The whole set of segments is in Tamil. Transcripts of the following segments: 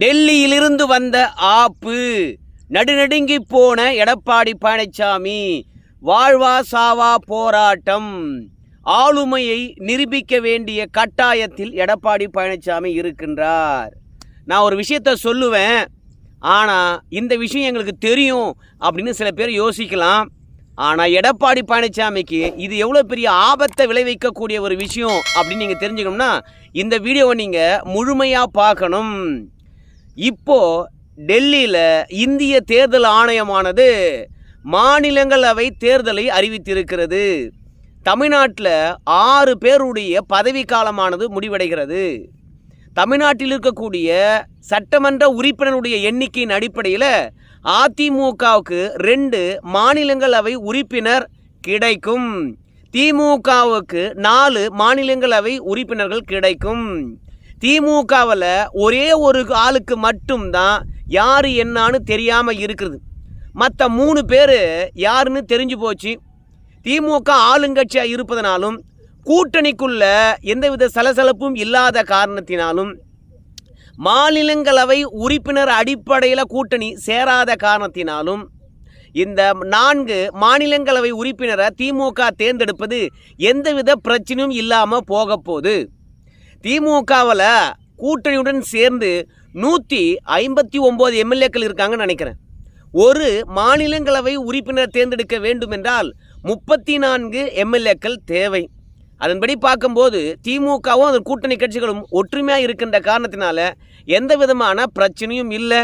டெல்லியிலிருந்து வந்த ஆப்பு. நடுநடுங்கி போன எடப்பாடி பழனிசாமி வாழ்வா சாவா போராட்டம். ஆளுமையை நிரூபிக்க வேண்டிய கட்டாயத்தில் எடப்பாடி பழனிசாமி இருக்கின்றார். நான் ஒரு விஷயத்த சொல்லுவேன். ஆனால் இந்த விஷயம் எங்களுக்கு தெரியும் அப்படின்னு சில பேர் யோசிக்கலாம். ஆனால் எடப்பாடி பழனிசாமிக்கு இது எவ்வளோ பெரிய ஆபத்தை விளைவிக்கக்கூடிய ஒரு விஷயம் அப்படின்னு நீங்கள் தெரிஞ்சுக்கணும்னா இந்த வீடியோவை நீங்கள் முழுமையாக பார்க்கணும். இப்போ டெல்லியில் இந்திய தேர்தல் ஆணையமானது மாநிலங்களவை தேர்தலை அறிவித்திருக்கிறது. தமிழ்நாட்டில் ஆறு பேருடைய பதவி காலமானது முடிவடைகிறது. தமிழ்நாட்டில் இருக்கக்கூடிய சட்டமன்ற உறுப்பினருடைய எண்ணிக்கையின் அடிப்படையில் அதிமுகவுக்கு ரெண்டு மாநிலங்களவை உறுப்பினர் கிடைக்கும். திமுகவுக்கு நாலு மாநிலங்களவை உறுப்பினர்கள் கிடைக்கும். திமுகவில் ஒரே ஒரு ஆளுக்கு மட்டும்தான் யார் என்னான்னு தெரியாமல் இருக்கிறது மற்ற மூணு பேர் யாருன்னு தெரிஞ்சு போச்சு. திமுக ஆளுங்கட்சியாக இருப்பதனாலும் கூட்டணிக்குள்ள எந்தவித சலசலப்பும் இல்லாத காரணத்தினாலும் மாநிலங்களவை உறுப்பினர் அடிப்படையில் கூட்டணி சேராத காரணத்தினாலும் இந்த நான்கு மாநிலங்களவை உறுப்பினரை திமுக தேர்ந்தெடுப்பது எந்தவித பிரச்சனையும் இல்லாமல் போக போகுது. திமுகவில் கூட்டணியுடன் சேர்ந்து நூற்றி ஐம்பத்தி ஒம்பது எம்எல்ஏக்கள் இருக்காங்கன்னு நினைக்கிறேன். ஒரு மாநிலங்களவை உறுப்பினர் தேர்ந்தெடுக்க வேண்டும் என்றால் முப்பத்தி நான்கு எம்எல்ஏக்கள் தேவை. அதன்படி பார்க்கும்போது திமுகவும் அதன் கூட்டணி கட்சிகளும் ஒற்றுமையாக இருக்கின்ற காரணத்தினால எந்த விதமான பிரச்சனையும் இல்லை.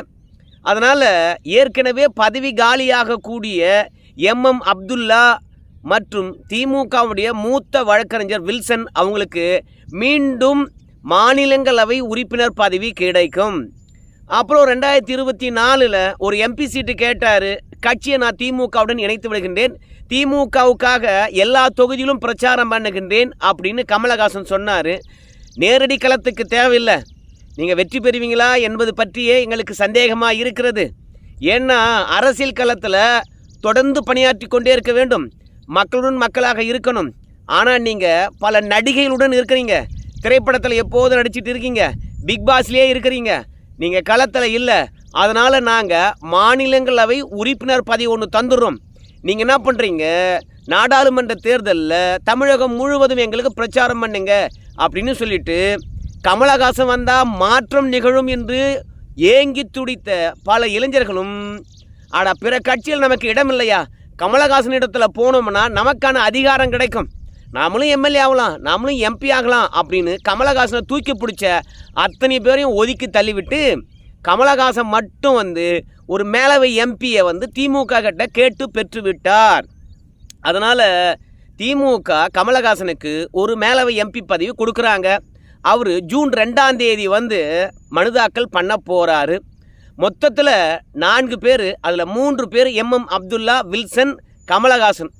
அதனால் ஏற்கனவே பதவி காலியாகக்கூடிய எம்எம் அப்துல்லா மற்றும் திமுகவுடைய மூத்த வழக்கறிஞர் வில்சன் அவங்களுக்கு மீண்டும் மாநிலங்களவை உறுப்பினர் பதவி கிடைக்கும். அப்புறம் ரெண்டாயிரத்தி இருபத்தி நாலில் ஒரு எம்பி சீட்டு கேட்டார். கட்சியை நான் திமுகவுடன் இணைத்து விடுகின்றேன். திமுகவுக்காக எல்லா தொகுதியிலும் பிரச்சாரம் பண்ணுகின்றேன் அப்படின்னு கமலஹாசன் சொன்னார். நேரடி களத்துக்கு தேவையில்லை. நீங்கள் வெற்றி பெறுவீங்களா என்பது பற்றியே எங்களுக்கு சந்தேகமாக இருக்கிறது. ஏன்னா அரசியல் களத்தில் தொடர்ந்து பணியாற்றி கொண்டே இருக்க வேண்டும். மக்களுடன் மக்களாக இருக்கணும். ஆனால் நீங்கள் பல நடிகைகளுடன் இருக்கிறீங்க. திரைப்படத்தில் எப்போதும் நடிச்சிட்டு இருக்கீங்க. பிக் பாஸ்லேயே இருக்கிறீங்க. நீங்கள் களத்தில் இல்லை. அதனால் நாங்கள் மாநிலங்களவை உறுப்பினர் பதவி ஒன்று தந்துடுறோம். நீங்கள் என்ன பண்ணுறீங்க நாடாளுமன்ற தேர்தலில் தமிழகம் முழுவதும் எங்களுக்கு பிரச்சாரம் பண்ணுங்க அப்படின்னு சொல்லிட்டு கமலஹாசன் வந்தால் மாற்றம் நிகழும் என்று ஏங்கி துடித்த பல இளைஞர்களும் ஆனால் பிற கட்சியில் நமக்கு இடம் இல்லையா கமலஹாசன் போனோம்னா நமக்கான அதிகாரம் கிடைக்கும். நாமளும் எம்எல்ஏ ஆகலாம் நாமளும் எம்பி ஆகலாம் அப்படின்னு கமலஹாசனை தூக்கி பிடிச்ச அத்தனை பேரையும் ஒதுக்கி தள்ளிவிட்டு கமலஹாசன் மட்டும் வந்து ஒரு மேலவை எம்பியை வந்து திமுக கிட்ட கேட்டு பெற்று விட்டார். அதனால் திமுக கமலஹாசனுக்கு ஒரு மேலவை எம்பி பதவி கொடுக்குறாங்க. அவர் ஜூன் ரெண்டாம் தேதி வந்து மனுதாக்கல் பண்ண போகிறாரு மொத்தத்தில் நான்கு பேர் அதில் மூன்று பேர் எம்எம் அப்துல்லா வில்சன் கமலஹாசன்.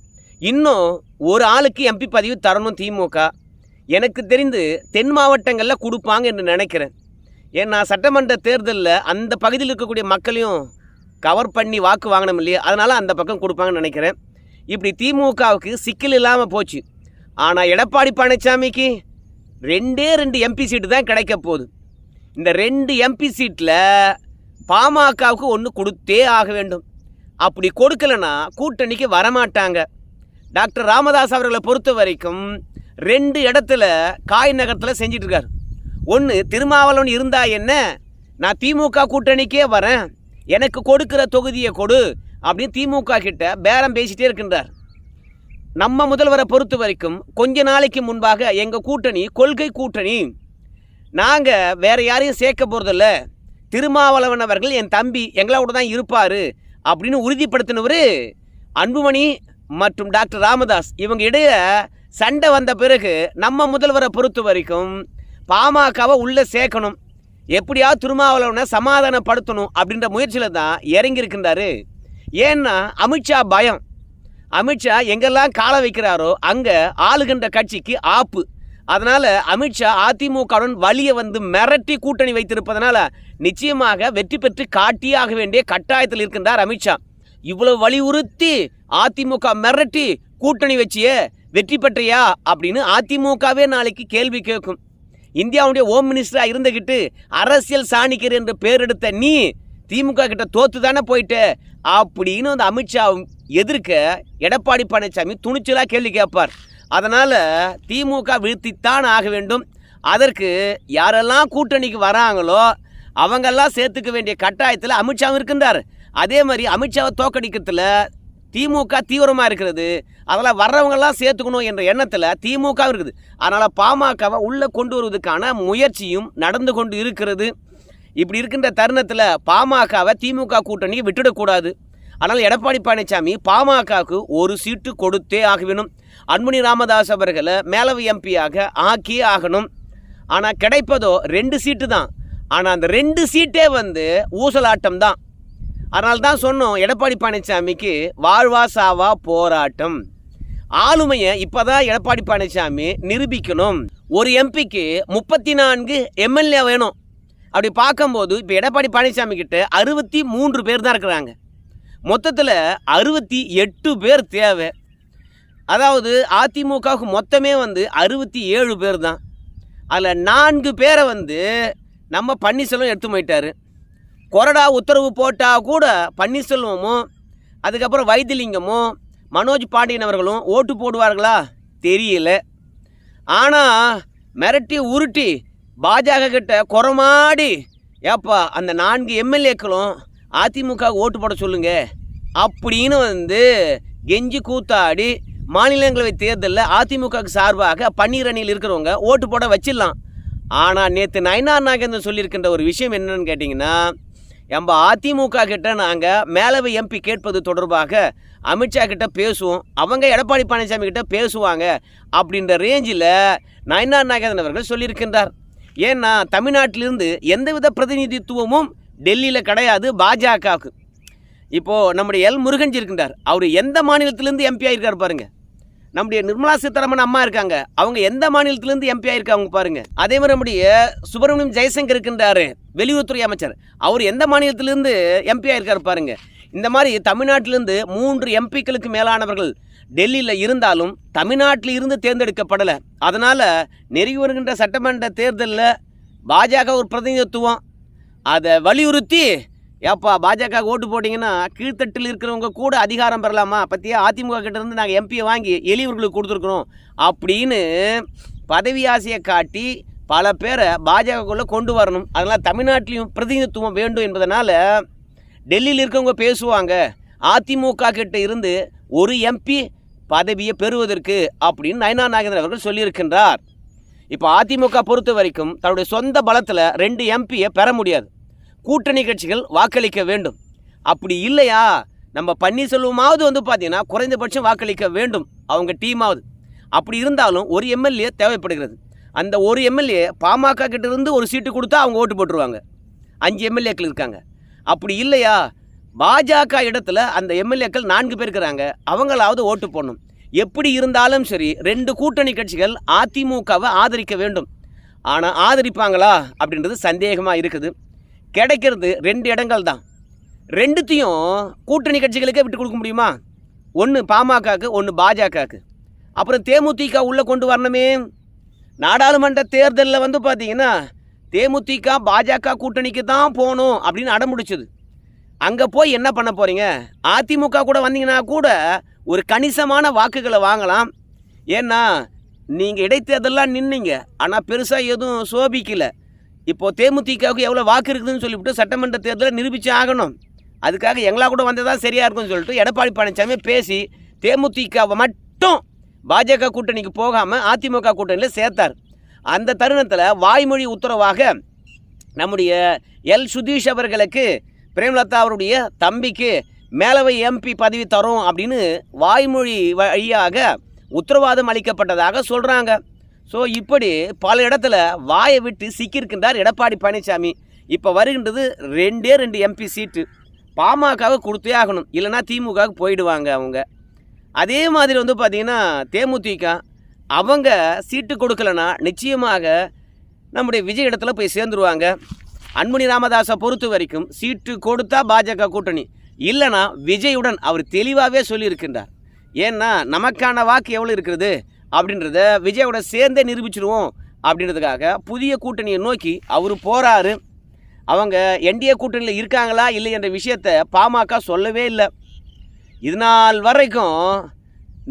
இன்னும் ஒரு ஆளுக்கு எம்பி பதவி தரணும் திமுக. எனக்கு தெரிந்து தென் மாவட்டங்களில் கொடுப்பாங்க என்று நினைக்கிறேன். ஏன்னா சட்டமன்ற தேர்தலில் அந்த பகுதியில் இருக்கக்கூடிய மக்களையும் கவர் பண்ணி வாக்கு வாங்கணும் இல்லையா? அதனால் அந்த பக்கம் கொடுப்பாங்கன்னு நினைக்கிறேன். இப்படி திமுகவுக்கு சிக்கல் இல்லாமல் போச்சு. ஆனால் எடப்பாடி பழனிசாமிக்கு ரெண்டே ரெண்டு எம்பி சீட்டு தான் கிடைக்க போகுது. இந்த ரெண்டு எம்பி சீட்டில் பாமகவுக்கு ஒன்று கொடுத்தே ஆக வேண்டும். அப்படி கொடுக்கலன்னா கூட்டணிக்கு வரமாட்டாங்க. டாக்டர் ராமதாஸ் அவர்களை பொறுத்த வரைக்கும் ரெண்டு இடத்துல காய் நகரத்தில் செஞ்சிட்டு ஒன்று திருமாவளவன் இருந்தா என்ன? நான் திமுக கூட்டணிக்கே வரேன். எனக்கு கொடுக்கிற தொகுதியை கொடு அப்படின்னு திமுக கிட்ட பேரம் பேசிட்டே இருக்கின்றார். நம்ம முதல்வரை பொறுத்த வரைக்கும் கொஞ்ச நாளைக்கு முன்பாக எங்கள் கூட்டணி கொள்கை கூட்டணி. நாங்கள் வேற யாரையும் சேர்க்க போகிறதில்ல திருமாவளவன் அவர்கள் என் தம்பி எங்களோட தான் இருப்பார் அப்படின்னு உறுதிப்படுத்தினவர் அன்புமணி மற்றும் டாக்டர் ராமதாஸ். இவங்க இடையே சண்டை வந்த பிறகு நம்ம முதல்வரை பொறுத்த வரைக்கும் பாமகவை உள்ளே சேர்க்கணும். எப்படியாவது திருமாவளவனை சமாதானப்படுத்தணும் அப்படின்ற முயற்சியில் தான் இறங்கியிருக்கின்றாரு ஏன்னா அமித்ஷா பயம். அமித்ஷா எங்கெல்லாம் காலை வைக்கிறாரோ அங்கே ஆளுகின்ற கட்சிக்கு ஆப்பு. அதனால் அமித்ஷா அதிமுகவுடன் வழியை வந்து மிரட்டி கூட்டணி வைத்திருப்பதனால நிச்சயமாக வெற்றி பெற்று காட்டியே ஆக வேண்டிய கட்டாயத்தில் இருக்கின்றார் அமித்ஷா இவ்வளவு வலியுறுத்தி அதிமுக மிரட்டி கூட்டணி வச்சியே வெற்றி பெற்றியா அப்படின்னு அதிமுகவே நாளைக்கு கேள்வி கேட்கும். இந்தியாவுடைய ஹோம் மினிஸ்டராக இருந்துக்கிட்டு அரசியல் சாணிக்கர் என்று பேர் எடுத்த நீ திமுக கிட்ட தோத்து தானே போயிட்டு அப்படின்னு வந்து அமித்ஷா எதிர்க்க எடப்பாடி பழனிசாமி துணிச்சலாக கேள்வி கேட்பார். அதனால் திமுக வீழ்த்தித்தான் ஆக வேண்டும். அதற்கு யாரெல்லாம் கூட்டணிக்கு வராங்களோ அவங்கெல்லாம் சேர்த்துக்க வேண்டிய கட்டாயத்தில் அமித்ஷாவும் இருக்கின்றார். அதே மாதிரி அமித்ஷாவை தோக்கடிக்கிறதுல திமுக தீவிரமாக இருக்கிறது. அதில் வர்றவங்கெல்லாம் சேர்த்துக்கணும் என்ற எண்ணத்தில் திமுக இருக்குது. அதனால் பாமகவை உள்ளே கொண்டு வருவதற்கான முயற்சியும் நடந்து கொண்டு இருக்கிறது. இப்படி இருக்கின்ற தருணத்தில் பாமகவை திமுக கூட்டணிக்கு விட்டுடக்கூடாது. ஆனால் எடப்பாடி பழனிசாமி பாமகவுக்கு ஒரு சீட்டு கொடுத்தே ஆக வேணும் அன்புனி ராமதாஸ் அவர்களை மேலவை எம்பியாக ஆக்கியே ஆகணும். ஆனால் கிடைப்பதோ ரெண்டு சீட்டு தான். ஆனால் அந்த ரெண்டு சீட்டே வந்து ஊசலாட்டம் தான். அதனால தான் சொன்னோம் எடப்பாடி பழனிசாமிக்கு வாழ்வா சாவா போராட்டம். ஆளுமையை இப்போதான் எடப்பாடி பழனிசாமி நிரூபிக்கணும். ஒரு எம்பிக்கு முப்பத்தி நான்கு எம்எல்ஏ வேணும். அப்படி பார்க்கும்போது இப்போ எடப்பாடி பழனிசாமி கிட்ட அறுபத்தி மூன்று பேர் தான் இருக்கிறாங்க. மொத்தத்தில் அறுபத்தி எட்டு பேர் தேவை. அதாவது அதிமுகவுக்கு மொத்தமே வந்து அறுபத்தி ஏழு பேர் தான் அதில் நான்கு பேரை வந்து நம்ம பன்னீர்செல்வம் எடுத்து போயிட்டார். கொறடா உத்தரவு போட்டால் கூட பன்னீர்செல்வமும் அதுக்கப்புறம் வைத்திலிங்கமும் மனோஜ் பாண்டியன் அவர்களும் ஓட்டு போடுவார்களா? தெரியல. ஆனால் மிரட்டி உருட்டி பாஜக கிட்ட குறமாடி ஏப்பா அந்த நான்கு எம்எல்ஏக்களும் அதிமுக ஓட்டு போட சொல்லுங்க. அப்படின்னு வந்து கெஞ்சி கூத்தாடி மாநிலங்களவை தேர்தலில் அதிமுக சார்பாக பன்னீர் அணியில் இருக்கிறவங்க ஓட்டு போட வச்சிடலாம். ஆனால் நேற்று நயனார் நாகேந்திரன் சொல்லியிருக்கின்ற ஒரு விஷயம் என்னன்னு கேட்டிங்கன்னா நம்ம அதிமுக கிட்ட நாங்கள் மேலவை எம்பி கேட்பது தொடர்பாக அமித்ஷா கிட்ட பேசுவோம். அவங்க எடப்பாடி பழனிசாமி கிட்ட பேசுவாங்க அப்படின்ற ரேஞ்சில் நயனார் நாகேந்திரன் அவர்கள் சொல்லியிருக்கின்றார். ஏன்னா தமிழ்நாட்டிலிருந்து எந்தவித பிரதிநிதித்துவமும் டெல்லியில் கிடையாது பாஜகவுக்கு. இப்போது நம்முடைய எல் முருகன்ஜி இருக்கின்றார். அவர் எந்த மாநிலத்திலேருந்து எம்பி ஆயிருக்காரு பாருங்க. நம்முடைய நிர்மலா சீதாராமன் அம்மா இருக்காங்க. அவங்க எந்த மாநிலத்திலேருந்து எம்பி ஆயிருக்காங்க பாருங்க. அதே மாதிரி நம்முடைய சுப்பிரமணியம் ஜெயசங்கர் இருக்கின்றாரு வெளியுறவுத்துறை அமைச்சர். அவர் எந்த மாநிலத்திலேருந்து எம்பி ஆயிருக்காரு பாருங்க. இந்த மாதிரி தமிழ்நாட்டிலிருந்து மூன்று எம்பிக்களுக்கு மேலானவர்கள் டெல்லியில் இருந்தாலும் தமிழ்நாட்டில் இருந்து தேர்ந்தெடுக்கப்படலை. அதனால் நெருங்கி வருகின்ற சட்டமன்ற தேர்தலில் பாஜக ஒரு பிரதிநிதித்துவம். அதை வலியுறுத்தி ஏப்பா பாஜக ஓட்டு போட்டிங்கன்னா கீழ்த்தட்டில் இருக்கிறவங்க கூட அதிகாரம் பெறலாமா? பற்றியா அதிமுக கிட்டேருந்து நாங்கள் எம்பியை வாங்கி எளியவர்களுக்கு கொடுத்துருக்குறோம். அப்படின்னு பதவி ஆசையை காட்டி பல பேரை பாஜகக்குள்ளே கொண்டு வரணும். அதனால் தமிழ்நாட்டிலையும் பிரதிநிதித்துவம் வேண்டும் என்பதனால் டெல்லியில் இருக்கவங்க பேசுவாங்க அதிமுக கிட்ட இருந்து ஒரு எம்பி பதவியை பெறுவதற்கு அப்படின்னு நயனா நாகேந்திரன் அவர்கள் சொல்லியிருக்கின்றார். இப்போ அதிமுக பொறுத்த வரைக்கும் தன்னுடைய சொந்த பலத்தில் ரெண்டு எம்பியை பெற முடியாது. கூட்டணி கட்சிகள் வாக்களிக்க வேண்டும். அப்படி இல்லையா? நம்ம பன்னீர்செல்வமாவது வந்து பார்த்தீங்கன்னா குறைந்தபட்சம் வாக்களிக்க வேண்டும். அவங்க டீமாவது. அப்படி இருந்தாலும் ஒரு எம்எல்ஏ தேவைப்படுகிறது. அந்த ஒரு எம்எல்ஏ பாமக கிட்ட இருந்து ஒரு சீட்டு கொடுத்தா அவங்க ஓட்டு போட்டுருவாங்க. அஞ்சு எம்எல்ஏக்கள் இருக்காங்க. அப்படி இல்லையா? பாஜக இடத்துல அந்த எம்எல்ஏக்கள் நான்கு பேர் இருக்கிறாங்க. அவங்களாவது ஓட்டு போடணும். எப்படி இருந்தாலும் சரி ரெண்டு கூட்டணி கட்சிகள் அதிமுகவை ஆதரிக்க வேண்டும். ஆனால் ஆதரிப்பாங்களா? அப்படின்றது சந்தேகமாக இருக்குது. கிடைக்கிறது ரெண்டு இடங்கள் தான் ரெண்டுத்தையும் கூட்டணி கட்சிகளுக்கே விட்டு கொடுக்க முடியுமா? ஒன்று பாமகக்கு ஒன்று பாஜகவுக்கு. அப்புறம் தேமுதிக உள்ளே கொண்டு வரணுமே. நாடாளுமன்ற தேர்தலில் வந்து பார்த்தீங்கன்னா தேமுதிக பாஜக கூட்டணிக்கு தான் போகணும் அப்படின்னு அடம்பிடிச்சது. அங்கே போய் என்ன பண்ண போகிறீங்க அதிமுக கூட வந்தீங்கன்னா கூட ஒரு கணிசமான வாக்குகளை வாங்கலாம். ஏன்னா நீங்கள் இடைத்தேர்தலாம் நின்னீங்க. ஆனால் பெருசாக எதுவும் சோபிக்கலை. இப்போது தேமுதிகவுக்கு எவ்வளோ வாக்கு இருக்குதுன்னு சொல்லிவிட்டு சட்டமன்ற தேர்தலில் நிரூபித்து ஆகணும். அதுக்காக எங்களா கூட வந்ததா சரியாக இருக்கும்னு சொல்லிட்டு எடப்பாடி பழனிசாமி பேசி தேமுதிகவை மட்டும் பாஜக கூட்டணிக்கு போகாமல் அதிமுக கூட்டணியில் சேர்த்தார். அந்த தருணத்தில் வாய்மொழி உத்தரவாக நம்முடைய எல் சுதீஷ் அவர்களுக்கு பிரேமலதா அவருடைய தம்பிக்கு மேலவை எம்பி பதவி தரும் அப்படின்னு வாய்மொழி வழியாக உத்தரவாதம் அளிக்கப்பட்டதாக சொல்கிறாங்க ஸோ இப்படி பல இடத்துல வாயை விட்டு சிக்கியிருக்கின்றார் எடப்பாடி பழனிசாமி. இப்போ வருகின்றது ரெண்டே ரெண்டு எம்பி சீட்டு. பாமகவை கொடுத்தே ஆகணும். இல்லைன்னா திமுகவுக்கு போயிடுவாங்க அவங்க. அதே மாதிரி வந்து பார்த்திங்கன்னா தேமுதிக அவங்க சீட்டு கொடுக்கலனா நிச்சயமாக நம்முடைய விஜய் இடத்துல போய் சேர்ந்துருவாங்க. அன்புணி ராமதாஸை பொறுத்த வரைக்கும் சீட்டு கொடுத்தா பாஜக கூட்டணி. இல்லைனா விஜயுடன் அவர் தெளிவாகவே சொல்லியிருக்கின்றார். ஏன்னா நமக்கான வாக்கு எவ்வளோ இருக்கிறது? அப்படின்றத விஜயோட சேர்ந்தே நிரூபிச்சிருவோம் அப்படின்றதுக்காக புதிய கூட்டணியை நோக்கி அவர் போகிறாரு அவங்க என்டிஏ கூட்டணியில் இருக்காங்களா இல்லை என்ற விஷயத்தை பாமக சொல்லவே இல்லை. இது நாள் வரைக்கும்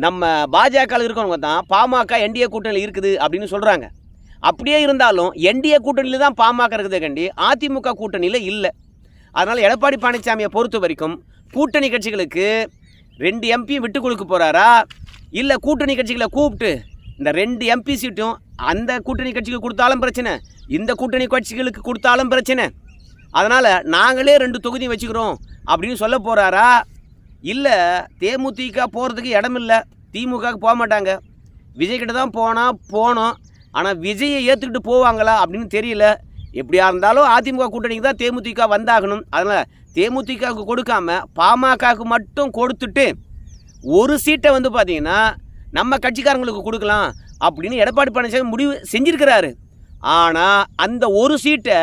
நம்ம பாஜக இருக்கிறவங்க தான் பாமக என்டிஏ கூட்டணியில் இருக்குது அப்படின்னு சொல்கிறாங்க அப்படியே இருந்தாலும் என்டிஏ கூட்டணியில் தான் பாமக இருக்குதே கண்டி அதிமுக கூட்டணியில் இல்லை. அதனால் எடப்பாடி பழனிசாமியை பொறுத்த வரைக்கும் கூட்டணி கட்சிகளுக்கு ரெண்டு எம்பியும் விட்டு கொடுக்க போகிறாரா இல்லை கூட்டணி கட்சிகளை கூப்பிட்டு இந்த ரெண்டு எம்பி சீட்டும் அந்த கூட்டணி கட்சிக்கு கொடுத்தாலும் பிரச்சனை இந்த கூட்டணி கட்சிகளுக்கு கொடுத்தாலும் பிரச்சனை. அதனால் நாங்களே ரெண்டு தொகுதி வச்சுக்கிறோம் அப்படின்னு சொல்ல போகிறாரா இல்லை தேமுதிக போகிறதுக்கு இடம் இல்லை திமுகவுக்கு போக மாட்டாங்க. விஜய் கிட்ட தான் போனால் போனோம் ஆனால் விஜயை ஏற்றுக்கிட்டு போவாங்களா அப்படின்னு தெரியல. எப்படியா இருந்தாலும் அதிமுக கூட்டணிக்கு தான் தேமுதிக வந்தாகணும். அதனால் தேமுதிகவுக்கு கொடுக்காம பாமகவுக்கு மட்டும் கொடுத்துட்டு ஒரு சீட்டை வந்து பார்த்தீங்கன்னா நம்ம கட்சிக்காரங்களுக்கு கொடுக்கலாம் அப்படின்னு எடப்பாடி பழனிசாமி முடிவு செஞ்சிருக்கிறாரு. ஆனால் அந்த ஒரு சீட்டை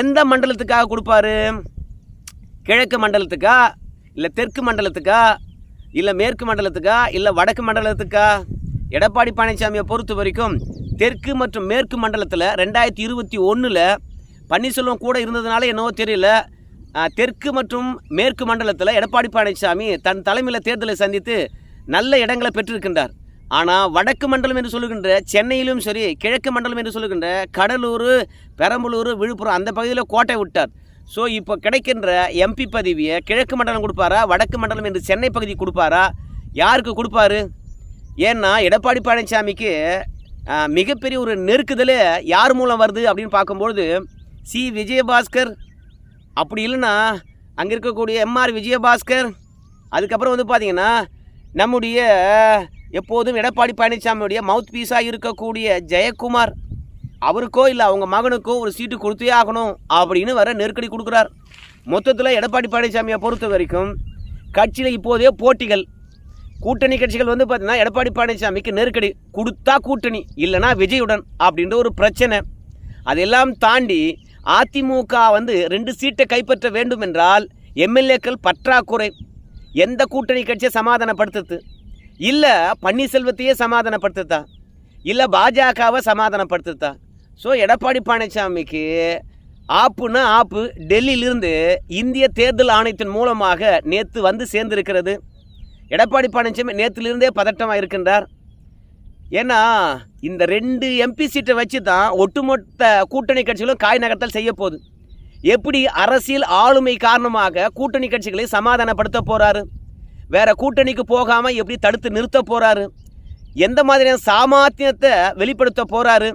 எந்த மண்டலத்துக்காக கொடுப்பாரு? கிழக்கு மண்டலத்துக்கா? இல்லை தெற்கு மண்டலத்துக்கா? இல்லை மேற்கு மண்டலத்துக்கா? இல்லை வடக்கு மண்டலத்துக்கா? எடப்பாடி பழனிசாமியை பொறுத்த வரைக்கும் தெற்கு மற்றும் மேற்கு மண்டலத்தில் ரெண்டாயிரத்தி இருபத்தி ஒன்றில் பன்னீர்செல்வம் கூட இருந்ததுனால என்னவோ தெரியல. தெற்கு மற்றும் மேற்கு மண்டலத்தில் எடப்பாடி பழனிசாமி தன் தலைமையில் தேர்தலை சந்தித்து நல்ல இடங்களை பெற்றிருக்கின்றார். ஆனால் வடக்கு மண்டலம் என்று சொல்லுகின்ற சென்னையிலும் சரி கிழக்கு மண்டலம் என்று சொல்லுகின்ற கடலூர் பெரம்பலூர் விழுப்புரம் அந்த பகுதியில் கோட்டை விட்டார். ஸோ இப்போ கிடைக்கின்ற எம்பி பதவியை கிழக்கு மண்டலம் கொடுப்பாரா வடக்கு மண்டலம் என்று சென்னை பகுதி கொடுப்பாரா யாருக்கு கொடுப்பாரு? ஏன்னா எடப்பாடி பழனிசாமிக்கு மிகப்பெரிய ஒரு நெருக்குதல் யார் மூலம் வருது அப்படின்னு பார்க்கும்பொழுது சி. விஜயபாஸ்கர் அப்படி இல்லைன்னா அங்கே இருக்கக்கூடிய எம்ஆர் விஜயபாஸ்கர் அதுக்கப்புறம் வந்து பார்த்தீங்கன்னா நம்முடைய எப்போதும் எடப்பாடி பழனிசாமியுடைய மவுத் பீஸாக இருக்கக்கூடிய ஜெயக்குமார் அவருக்கோ இல்லை அவங்க மகனுக்கோ ஒரு சீட்டு கொடுத்தே ஆகணும் அப்படின்னு வர நெருக்கடி கொடுக்குறார். மொத்தத்தில் எடப்பாடி பழனிசாமியை பொறுத்த வரைக்கும் கட்சியில் இப்போதே போட்டிகள் கூட்டணி கட்சிகள் வந்து பார்த்திங்கன்னா எடப்பாடி பழனிசாமிக்கு நெருக்கடி கொடுத்தா கூட்டணி இல்லைனா விஜயுடன் அப்படின்ற ஒரு பிரச்சனை. அதெல்லாம் தாண்டி அதிமுக வந்து ரெண்டு சீட்டை கைப்பற்ற வேண்டும் என்றால் எம்எல்ஏக்கள் பற்றாக்குறை. எந்த கூட்டணி கட்சியை சமாதானப்படுத்துது? இல்லை பன்னீர்செல்வத்தையே சமாதானப்படுத்துதா? இல்லை பாஜகவை சமாதானப்படுத்துதா? ஸோ எடப்பாடி பழனிசாமிக்கு ஆப்புன்னா ஆப்பு. டெல்லியிலிருந்து இந்திய தேர்தல் ஆணையத்தின் மூலமாக நேற்று வந்து சேர்ந்திருக்கிறது. எடப்பாடி பழனிசாமி நேற்றிலிருந்தே பதட்டமாக இருக்கின்றார். ஏன்னா இந்த ரெண்டு எம்பி சீட்டை வச்சு தான் ஒட்டுமொத்த கூட்டணி கட்சிகளும் காய் நகர்த்தல் செய்ய போகுது. எப்படி அரசியல் ஆளுமை காரணமாக கூட்டணி கட்சிகளை சமாதானப்படுத்த போகிறாரு வேற கூட்டணிக்கு போகாமல் எப்படி தடுத்து நிறுத்த போகிறாரு எந்த மாதிரியான சாமர்த்தியத்தை வெளிப்படுத்த போகிறாரு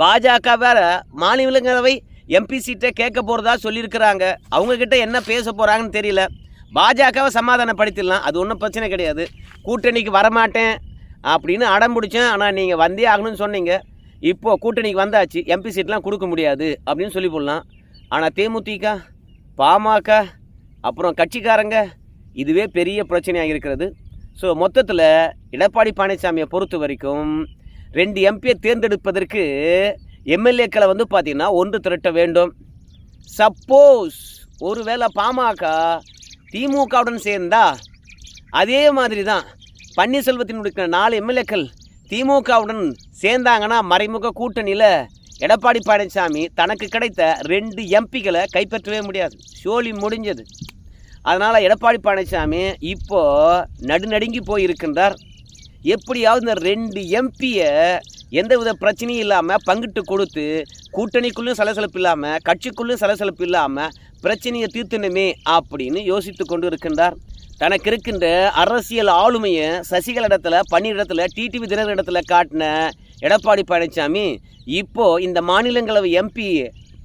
பாஜக வேற மாநிலங்களவை எம்பி சீட்டை கேட்க போகிறதா சொல்லியிருக்கிறாங்க. அவங்கக்கிட்ட என்ன பேச போகிறாங்கன்னு தெரியல. பாஜகவை சமாதானப்படுத்திடலாம். அது ஒன்றும் பிரச்சனை கிடையாது. கூட்டணிக்கு வரமாட்டேன். அப்படின்னு அடம் பிடிச்சேன். ஆனால் நீங்கள் வந்தே ஆகணும்னு சொன்னீங்க. இப்போது கூட்டணிக்கு வந்தாச்சு. எம்பி சீட்லாம் கொடுக்க முடியாது அப்படின்னு சொல்லி போடலாம். ஆனால் தேமுதிக பாமக அப்புறம் கட்சிக்காரங்க இதுவே பெரிய பிரச்சனையாக இருக்கிறது. ஸோ மொத்தத்தில் எடப்பாடி பழனிசாமியை பொறுத்த வரைக்கும் ரெண்டு எம்பியை தேர்ந்தெடுப்பதற்கு எம்எல்ஏக்களை வந்து பார்த்திங்கன்னா ஒன்று திரட்ட வேண்டும். சப்போஸ் ஒருவேளை பாமக திமுகவுடன் சேர்ந்தா அதே மாதிரி தான் பன்னீர்செல்வத்தினுடைய நாலு எம்எல்ஏக்கள் திமுகவுடன் சேர்ந்தாங்கன்னா மறைமுக கூட்டணியில் எடப்பாடி பழனிசாமி தனக்கு கிடைத்த ரெண்டு எம்பிகளை கைப்பற்றவே முடியாது. சோழி முடிஞ்சது. அதனால் எடப்பாடி பழனிசாமி இப்போது நடுநடுங்கி போயிருக்கின்றார். எப்படியாவது இந்த ரெண்டு எம்பியை எந்தவித பிரச்சனையும் இல்லாமல் பங்கிட்டு கொடுத்து கூட்டணிக்குள்ளேயும் சலசலப்பு இல்லாமல் கட்சிக்குள்ளேயும் சலசலப்பு இல்லாமல் பிரச்சனையை தீர்த்தணுமே அப்படின்னு யோசித்து கொண்டு இருக்கின்றார். தனக்கு இருக்கின்ற அரசியல் ஆளுமையை சசிகலா இடத்துல டிடிவி தினகர் இடத்துல காட்டின எடப்பாடி பழனிசாமி இப்போ இந்த மாநிலங்களவை எம்பி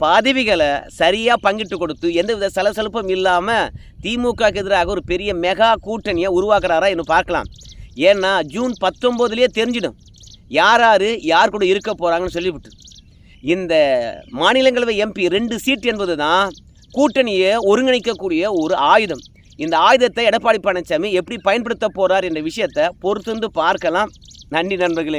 பதவிகளை சரியாக பங்கிட்டு கொடுத்து எந்தவித சலசலப்பும் இல்லாமல் திமுகக்கு எதிராக ஒரு பெரிய மெகா கூட்டணியை உருவாக்குறாரா இன்னும் பார்க்கலாம். ஏன்னா ஜூன் பத்தொம்போதுலேயே தெரிஞ்சிடும். யார் யார் யார் கூட இருக்க போகிறாங்கன்னு சொல்லிவிட்டு. இந்த மாநிலங்களவை எம்பி ரெண்டு சீட் என்பது தான் கூட்டணியை ஒருங்கிணைக்கக்கூடிய ஒரு ஆயுதம். இந்த ஆயுதத்தை எடப்பாடி பழனிசாமி எப்படி பயன்படுத்த போகிறார் என்ற விஷயத்தை பொறுத்திருந்து பார்க்கலாம். நன்றி நண்பர்களே.